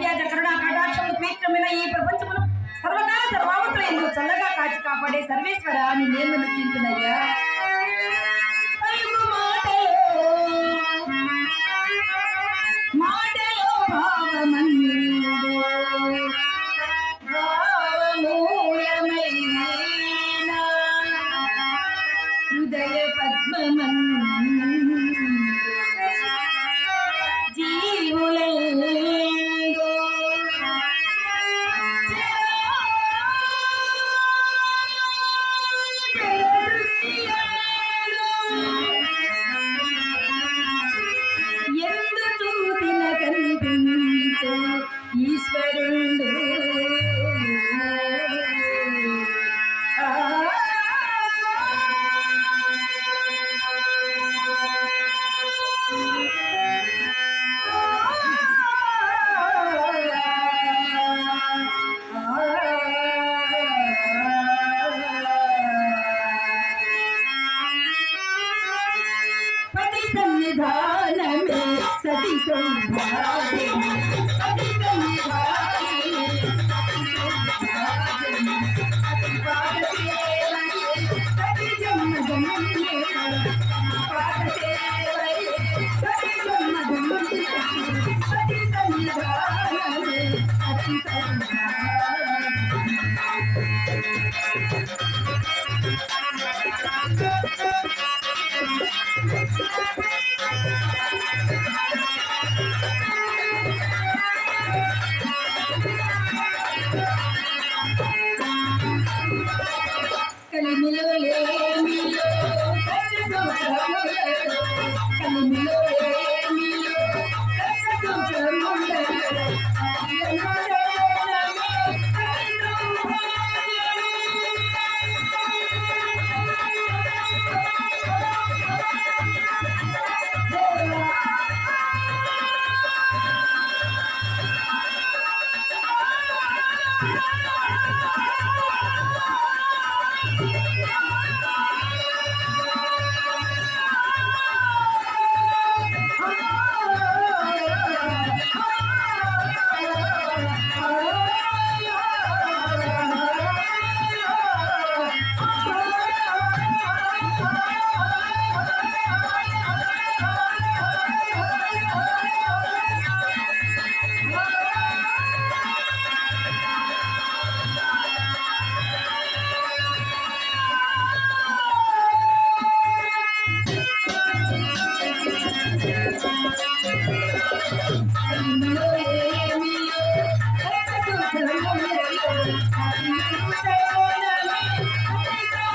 దైవ్యాజ కరుణా కటాక్షములు పవిత్రమైన ఈ ప్రపంచమును సర్వకాల సర్వావస్థల ఎందు చల్లగా కాచి కాపాడే సర్వేశ్వర అని నేను నొక్కింటున్నయ్యా పలుకు మాటలో భావమన్నీ. Yeah. ¡Ay, mi novia, mi novia! ¡Está estupendo, mi novia, mi novia! Mi novia, mi novia!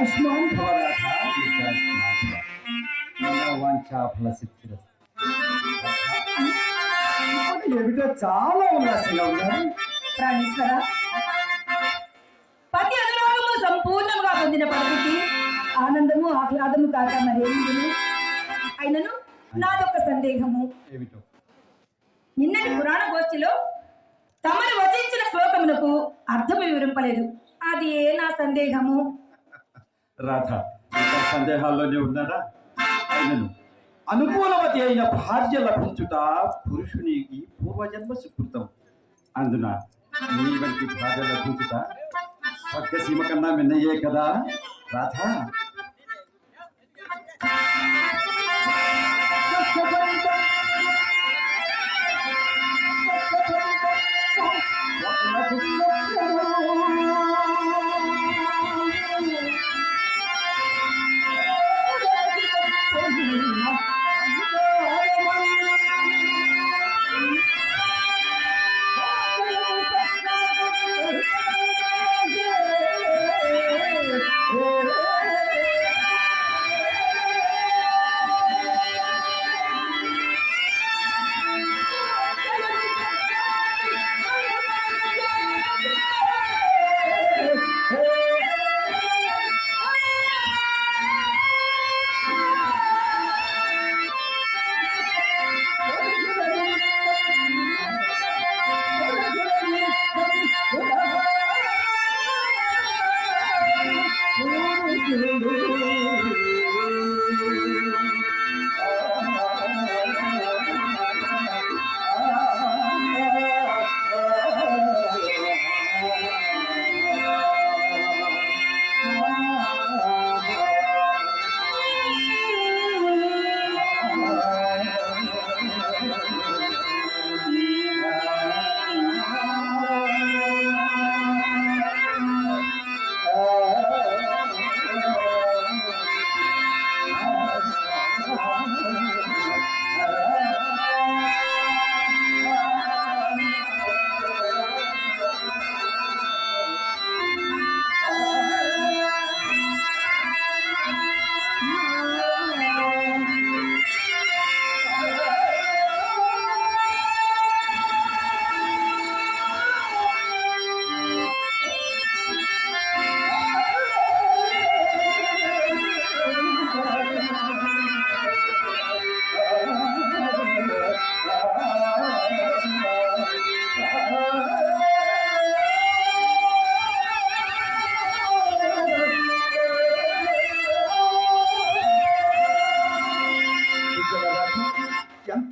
Iceman Party. భవరాథ వాంఛాఫల సిద్ధి ఏమిటో చాలా ఉల్లాసంగా ఉన్నారు ప్రాణేశ్వర పతి అనురాగము సంపూర్ణంగా పొందిన పదవికి ఆనందము ఆహ్లాదము కాక మరేమిటి అయినను నాదొక సందేహము. ఏమిటో? నిన్నటి పురాణ గోష్ఠిలో తమరు వచించిన శ్లోకమునకు అర్థము వివరింపలేదు. అది ఏ నా సందేహము? రాధ సందేహాల్లోనే ఉన్నారా? అయినను. అనుకూలవతి అయిన భార్య లభించుట పురుషునికి పూర్వజన్మ సుకృతం. అందున నీ వంటి భార్య లభించుట స్వర్గసీమ కన్నా విన్నయే కదా. రాధ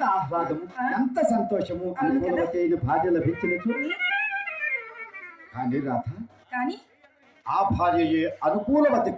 ఆహ్లాదము? ఎంత సంతోషము అయిన భార్య లభించినచు. కానీ రాధ కానీ? ఆ భార్యయే అనుకూలవతి.